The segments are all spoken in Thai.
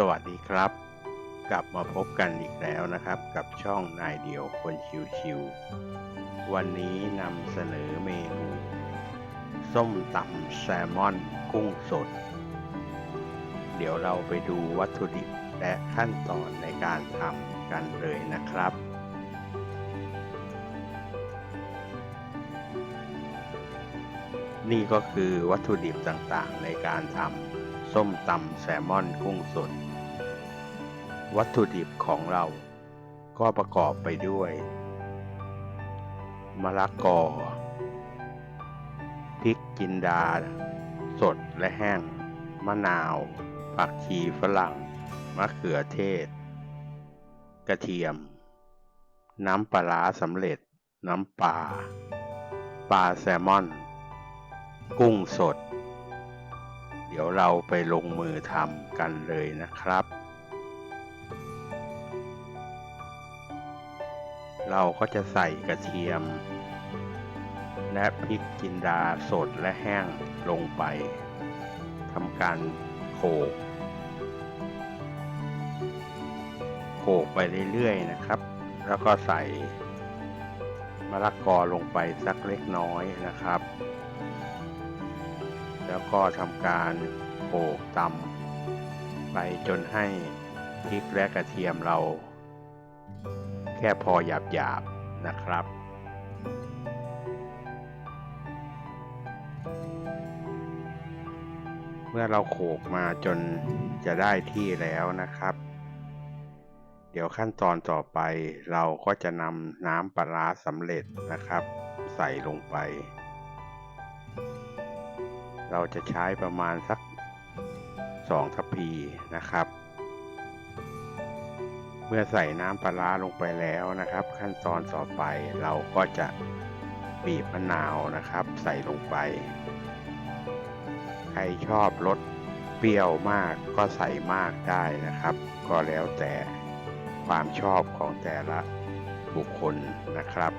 สวัสดีครับ กลับมาพบกันอีกแล้วนะครับ กับช่องนายเดียวคนชิวๆวันนี้นำเสนอเมนู ส้มตำแซลมอนกุ้งสด เดี๋ยวเราไปดูวัตถุดิบและขั้นตอนในการทำกันเลยนะครับนี่ก็คือวัตถุดิบต่างๆในการทำ ส้มตำแซลมอนกุ้งสด วัตถุดิบของเราก็ประกอบไปด้วยมะละกอพริกจินดา สดและแห้ง มะนาว ผักชีฝรั่ง มะเขือเทศ กระเทียม น้ำปลาสำเร็จ น้ำปลา ปลาแซลมอน กุ้งสด ดี๋ยวเราไปลงมือทำกันเลยนะครับ เราก็จะใส่กระเทียม และพริกจินดาสดและแห้งลงไปทำการโขลกโขลกไปเรื่อยๆนะครับ แล้วก็ใส่มะละกอลงไปสักเล็กน้อยนะครับ แล้วก็ทำการโขลกตำไปจนให้พริกและกระเทียมเรา แค่พอหยาบๆนะครับ เมื่อเราโขกมาจนจะได้ที่แล้วนะครับ เดี๋ยวขั้นตอนต่อไปเราก็จะนำน้ำปลาร้าสำเร็จนะครับ ใส่ลงไป เราจะใช้ประมาณสักสองทัพพีนะครับ เมื่อใส่น้ำปลาร้าลงไปแล้วนะครับ ขั้นตอนต่อไปเราก็จะบีบมะนาวนะครับ ใส่ลงไป ใครชอบรสเปรี้ยวมากก็ใส่มากได้นะครับ ก็แล้วแต่ความชอบของแต่ละบุคคลนะครับ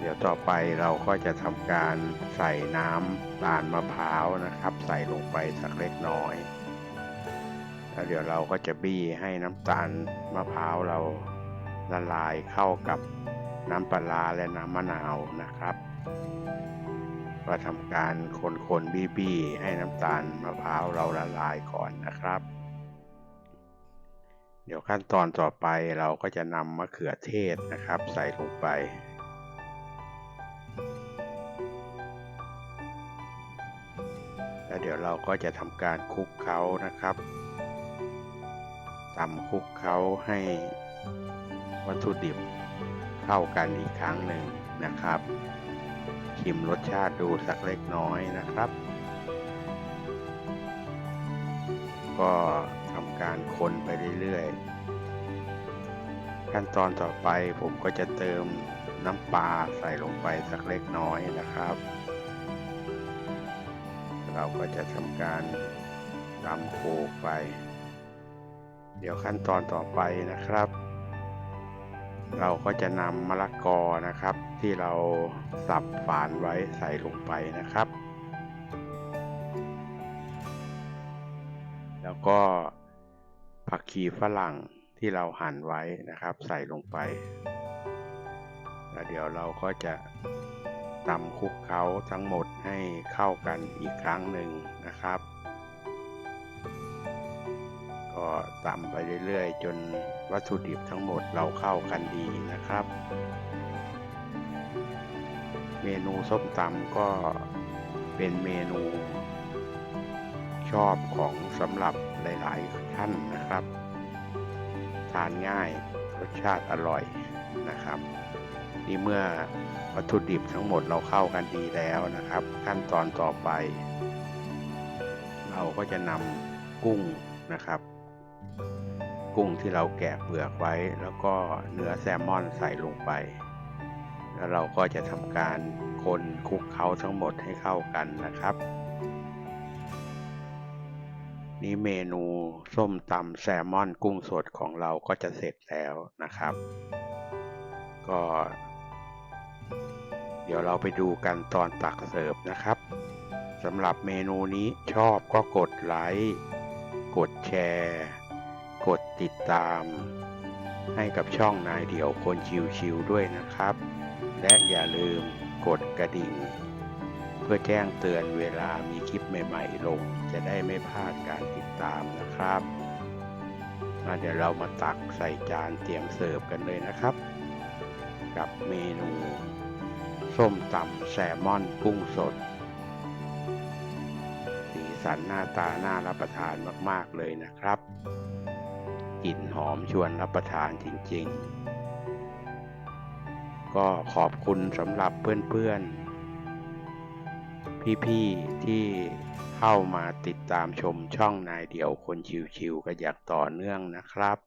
เดี๋ยวต่อไปเราก็จะทำการใส่น้ำตาลมะพร้าวนะครับ ใส่ลงไปสักเล็กน้อยแล้วเดี๋ยวเราก็จะบี้ให้น้ำตาลมะพร้าวเราละลายเข้ากับน้ำปลาและน้ำมะนาวนะครับ ก็ทำการคนๆบี้ๆให้น้ำตาลมะพร้าวเราละลายก่อนนะครับ เดี๋ยวขั้นตอนต่อไปเราก็จะนำมะเขือเทศนะครับ ใส่ลงไป แล้วเดี๋ยวเราก็จะทำการคลุกเคล้านะครับตำคลุกเคล้าให้วัตถุดิบเข้ากันอีกครั้งหนึ่งนะครับ ชิมรสชาติดูสักเล็กน้อยนะครับ ก็ทำการคนไปเรื่อยๆ ขั้นตอนต่อไปผมก็จะเติมน้ำปลาใส่ลงไปสักเล็กน้อยนะครับ เราก็จะทำการตำโขกไป เดี๋ยวขั้นตอนต่อไปนะครับ เราก็จะนำมะละกอนะครับ ที่เราสับฝานไว้ใส่ลงไปนะครับ แล้วก็ผักชีฝรั่งที่เราหั่นไว้นะครับ ใส่ลงไปแล้วเดี๋ยวเราก็จะ ตำคลุกเคล้าทั้งหมดให้เข้ากันอีกครั้งหนึ่งนะครับ ก็ตำไปเรื่อยๆ จนวัตถุดิบทั้งหมดเราเข้ากันดีนะครับ เมนูส้มตำก็เป็นเมนูชอบของสำหรับหลายๆท่านนะครับ ทานง่ายรสชาติอร่อยนะครับ นี่เมื่อวัตถุดิบทั้งหมดเราเข้ากันดีแล้วนะครับ ขั้นตอนต่อไป เราก็จะนำกุ้งนะครับ กุ้งที่เราแกะเปลือกไว้ แล้วก็เนื้อแซลมอนใส่ลงไป แล้วเราก็จะทำการคนคลุกเคล้าทั้งหมดให้เข้ากันนะครับ นี่เมนูส้มตำแซลมอนกุ้งสดของเราก็จะเสร็จแล้วนะครับ ก็ ดี๋ยวเราไปดูกันตอนตักเสิร์ฟนะครับสำหรับเมนูนี้ชอบก็กดไลค์กดแชร์ กดติดตาม ให้กับช่องนายเดี่ยวคนชิวๆด้วยนะครับ และอย่าลืมกดกระดิ่ง เพื่อแจ้งเตือนเวลามีคลิปใหม่ๆลง จะได้ไม่พลาดการติดตามนะครับมาเดี๋ยวเรามาตักใส่จานเตรียมเสิร์ฟกันเลยนะครับ กับเมนู ส้มตำแซลมอนกุ้งสด สีสันหน้าตาน่ารับประทานมาก ๆ เลยนะครับกลิ่นหอมชวนรับประทานจริง ๆ ก็ขอบคุณสำหรับเพื่อน ๆ พี่ ๆ ที่เข้ามาติดตามชมช่องนายเดี่ยวคนชิวๆกันอย่างต่อเนื่องนะครับ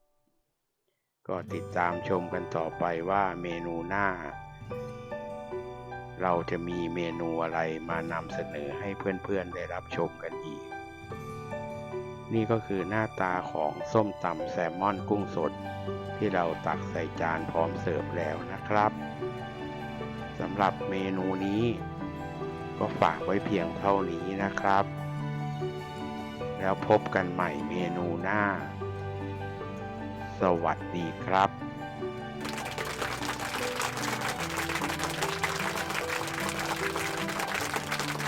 ก็ติดตามชมกันต่อไปว่าเมนูหน้า เราจะมีเมนูอะไรมานำเสนอให้เพื่อนๆได้รับชมกันอีก นี่ก็คือหน้าตาของส้มตำแซลมอนกุ้งสด ที่เราตักใส่จานพร้อมเสิร์ฟแล้วนะครับสำหรับเมนูนี้ ก็ฝากไว้เพียงเท่านี้นะครับ แล้วพบกันใหม่เมนูหน้า สวัสดีครับ